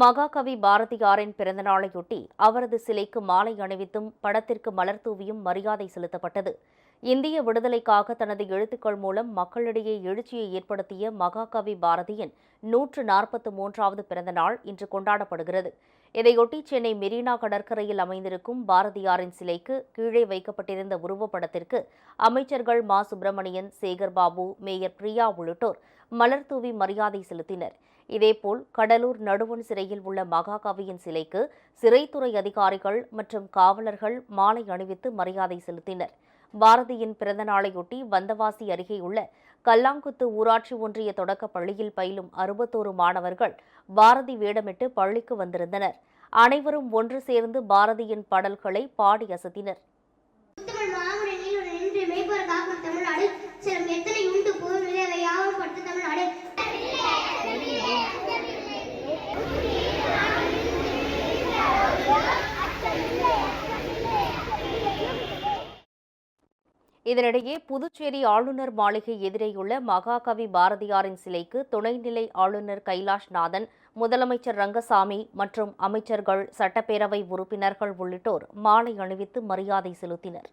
மகாகவி பாரதியாரின் பிறந்தநாளையொட்டி அவரது சிலைக்கு மாலை அணிவித்தும் படத்திற்கு மலர் தூவியும் மரியாதை செலுத்தப்பட்டது. இந்திய விடுதலைக்காக தனது எழுத்துக்கள் மூலம் மக்களிடையே எழுச்சியை ஏற்படுத்திய மகாகவி பாரதியின் நூற்று நாற்பத்து மூன்றாவது பிறந்த நாள் இன்று கொண்டாடப்படுகிறது. இதையொட்டி சென்னை மெரினா கடற்கரையில் அமைந்திருக்கும் பாரதியாரின் சிலைக்கு கீழே வைக்கப்பட்டிருந்த உருவப்படத்திற்கு அமைச்சர்கள் மா. சுப்பிரமணியன் சேகர் பாபு மேயர் பிரியா உள்ளிட்டோர் மலர் தூவி மரியாதை செலுத்தினர். இதேபோல் கடலூர் நடுவன் சிறையில் உள்ள மகாகவியின் சிலைக்கு சிறைத்துறை அதிகாரிகள் மற்றும் காவலர்கள் மாலை அணிவித்து மரியாதை செலுத்தினர். பாரதியின் பிறந்த நாளையொட்டி வந்தவாசி அருகேயுள்ள கல்லாங்குத்து ஊராட்சி ஒன்றிய தொடக்கப் பள்ளியில் பயிலும் அறுபத்தோரு மாணவர்கள் பாரதி வேடமிட்டு பள்ளிக்கு வந்திருந்தனர். அனைவரும் ஒன்று சேர்ந்து பாரதியின் பாடல்களை பாடி அசத்தினர். இதனிடையே புதுச்சேரி ஆளுநர் மாளிகை எதிரேயுள்ள மகாகவி பாரதியாரின் சிலைக்கு துணைநிலை ஆளுநர் கைலாஷ்நாதன் முதலமைச்சர் ரங்கசாமி மற்றும் அமைச்சர்கள் சட்டப்பேரவை உறுப்பினர்கள் உள்ளிட்டோர் மாலை அணிவித்து மரியாதை செலுத்தினர்.